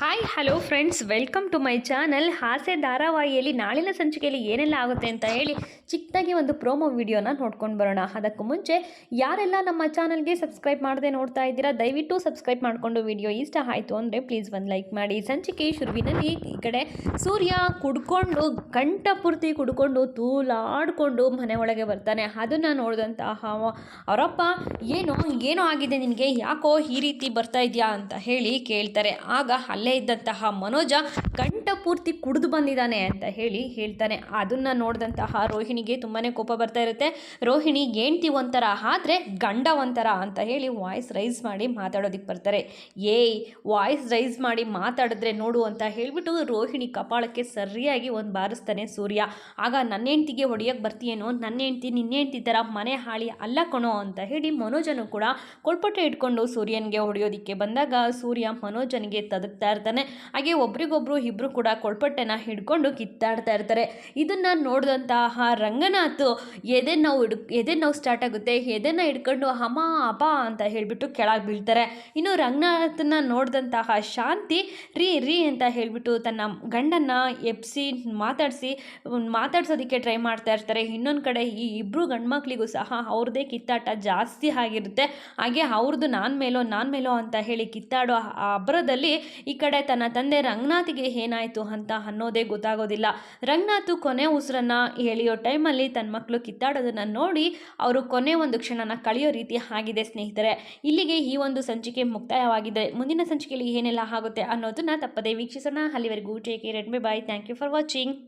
Hi hello friends welcome to my channel ಹಾಸೆ ಧಾರಾವಾಹಿಯಲ್ಲಿ ನಾಳಿನ ಸಂಚಿಕೆಯಲ್ಲಿ ಏನೆಲ್ಲ ಆಗುತ್ತೆ ಅಂತ ಹೇಳಿ ಚಿಕ್ಕದಾಗಿ ಒಂದು ಪ್ರೋಮೋ ವಿಡಿಯೋನ ನೋಡ್ಕೊಂಡು ಬರೋಣ. ಅದಕ್ಕೂ ಮುಂಚೆ ಯಾರೆಲ್ಲ ನಮ್ಮ ಚಾನಲ್ಗೆ ಸಬ್ಸ್ಕ್ರೈಬ್ ಮಾಡದೆ ನೋಡ್ತಾ ಇದ್ದೀರಾ, ದಯವಿಟ್ಟು ಸಬ್ಸ್ಕ್ರೈಬ್ ಮಾಡಿಕೊಂಡು ವಿಡಿಯೋ ಇಷ್ಟ ಆಯಿತು ಅಂದರೆ ಪ್ಲೀಸ್ ಒಂದು ಲೈಕ್ ಮಾಡಿ. ಸಂಚಿಕೆ ಶುರುವಿನಲ್ಲಿ ಈ ಕಡೆ ಸೂರ್ಯ ಕುಡ್ಕೊಂಡು ಕಂಠಪೂರ್ತಿ ಕುಡ್ಕೊಂಡು, ತೂಲಾಡಿಕೊಂಡು ಮನೆ ಒಳಗೆ ಬರ್ತಾನೆ. ಅದನ್ನು ನೋಡಿದಂತಹ ಅವರಪ್ಪ, ಏನೋ ಏನೋ ಆಗಿದೆ ನಿನಗೆ? ಯಾಕೋ ಈ ರೀತಿ ಬರ್ತಾ ಇದೆಯಾ? ಅಂತ ಹೇಳಿ ಕೇಳ್ತಾರೆ. ಆಗ ಅಲ್ಲೇ ಇದ್ದಂತಹ ಮನೋಜ ಕಂಠ ಪೂರ್ತಿ ಕುಡಿದು ಬಂದಿದ್ದಾನೆ ಅಂತ ಹೇಳಿ ಹೇಳ್ತಾನೆ. ಅದನ್ನು ನೋಡಿದಂತಹ ರೋಹಿಣಿಗೆ ತುಂಬಾ ಕೋಪ ಬರ್ತಾ ಇರುತ್ತೆ. ರೋಹಿಣಿ ಹೆಂಡ್ತಿ ಒಂಥರ, ಆದರೆ ಗಂಡ ಒಂಥರ ಅಂತ ಹೇಳಿ ವಾಯ್ಸ್ ರೈಸ್ ಮಾಡಿ ಮಾತಾಡೋದಕ್ಕೆ ಬರ್ತಾರೆ. ಏಯ್, ವಾಯ್ಸ್ ರೈಸ್ ಮಾಡಿ ಮಾತಾಡಿದ್ರೆ ನೋಡು ಅಂತ ಹೇಳಿಬಿಟ್ಟು ರೋಹಿಣಿ ಕಪಾಳಕ್ಕೆ ಸರಿಯಾಗಿ ಒಂದು ಬಾರಿಸ್ತಾನೆ ಸೂರ್ಯ. ಆಗ ನನ್ನ ಹೆಂಡ್ತಿಗೆ ಹೊಡೆಯೋಕ್ಕೆ ಬರ್ತೀಯೇನೋ ನನ್ನ ಹೆಂಡ್ತಿ ನಿನ್ನ ಹೆಂಡ್ತಿ ಥರ ಮನೆ ಹಾಳಿ ಅಲ್ಲ ಕಣೋ ಅಂತ ಹೇಳಿ ಮನೋಜನು ಕೂಡ ಕೊಳ್ಪಟ್ಟೆ ಇಟ್ಕೊಂಡು ಸೂರ್ಯನಿಗೆ ಹೊಡೆಯೋದಕ್ಕೆ ಬಂದಾಗ ಸೂರ್ಯ ಮನೋಜನಿಗೆ ತದಕ್ತಾ ಇರ್ತಾನೆ. ಹಾಗೆ ಒಬ್ರಿಗೊಬ್ರು ಇಬ್ಬರು ಕೂಡ ಕೊಳ್ಪಟ್ಟೆನ ಹಿಡ್ಕೊಂಡು ಕಿತ್ತಾಡ್ತಾ ಇರ್ತಾರೆ. ಇದನ್ನು ನೋಡಿದಂತಹ ರಂಗನಾಥ್ ಎದೆ ನೋವು ಹಿಡ್ ಎದೆ ನೋವು ಸ್ಟಾರ್ಟ್ ಆಗುತ್ತೆ ಎದೆನ ಹಿಡ್ಕೊಂಡು ಅಮ್ಮ ಅಪ ಅಂತ ಹೇಳಿಬಿಟ್ಟು ಕೆಳಗೆ ಬೀಳ್ತಾರೆ. ಇನ್ನು ರಂಗನಾಥನ ನೋಡಿದಂತಹ ಶಾಂತಿ, ರೀ ರೀ ಅಂತ ಹೇಳಿಬಿಟ್ಟು ತನ್ನ ಗಂಡನ್ನ ಎಬ್ಸಿ, ಮಾತಾಡಿಸಿ ಮಾತಾಡ್ಸೋದಕ್ಕೆ ಟ್ರೈ ಮಾಡ್ತಾ ಇರ್ತಾರೆ. ಇನ್ನೊಂದು ಕಡೆ ಈ ಇಬ್ಬರು ಗಂಡ್ಮಕ್ಳಿಗೂ ಸಹ ಅವ್ರದ್ದೇ ಕಿತ್ತಾಟ ಜಾಸ್ತಿ ಆಗಿರುತ್ತೆ. ಹಾಗೆ ಅವ್ರದ್ದು ನಾನು ಮೇಲೋ ನಾನು ಮೇಲೋ ಅಂತ ಹೇಳಿ ಕಿತ್ತಾಡೋ ಆ ಅಬ್ಬರದಲ್ಲಿ ಈ ತನ್ನ ತಂದೆ ರಂಗನಾಥಿಗೆ ಏನಾಯಿತು ಅಂತ ಅನ್ನೋದೇ ಗೊತ್ತಾಗೋದಿಲ್ಲ. ರಂಗನಾಥ್ ಕೊನೆ ಉಸಿರನ್ನ ಎಳೆಯೋ ಟೈಮಲ್ಲಿ ತನ್ನ ಮಕ್ಕಳು ಕಿತ್ತಾಡೋದನ್ನು ನೋಡಿ ಅವರು ಕೊನೆ ಒಂದು ಕ್ಷಣನ ಕಳೆಯೋ ರೀತಿ ಆಗಿದೆ ಸ್ನೇಹಿತರೆ. ಇಲ್ಲಿಗೆ ಈ ಒಂದು ಸಂಚಿಕೆ ಮುಕ್ತಾಯವಾಗಿದೆ. ಮುಂದಿನ ಸಂಚಿಕೆಯಲ್ಲಿ ಏನೆಲ್ಲ ಆಗುತ್ತೆ ಅನ್ನೋದನ್ನ ತಪ್ಪದೇ ವೀಕ್ಷಿಸೋಣ. ಅಲ್ಲಿವರೆಗೂ take care bye bye. Thank you for watching.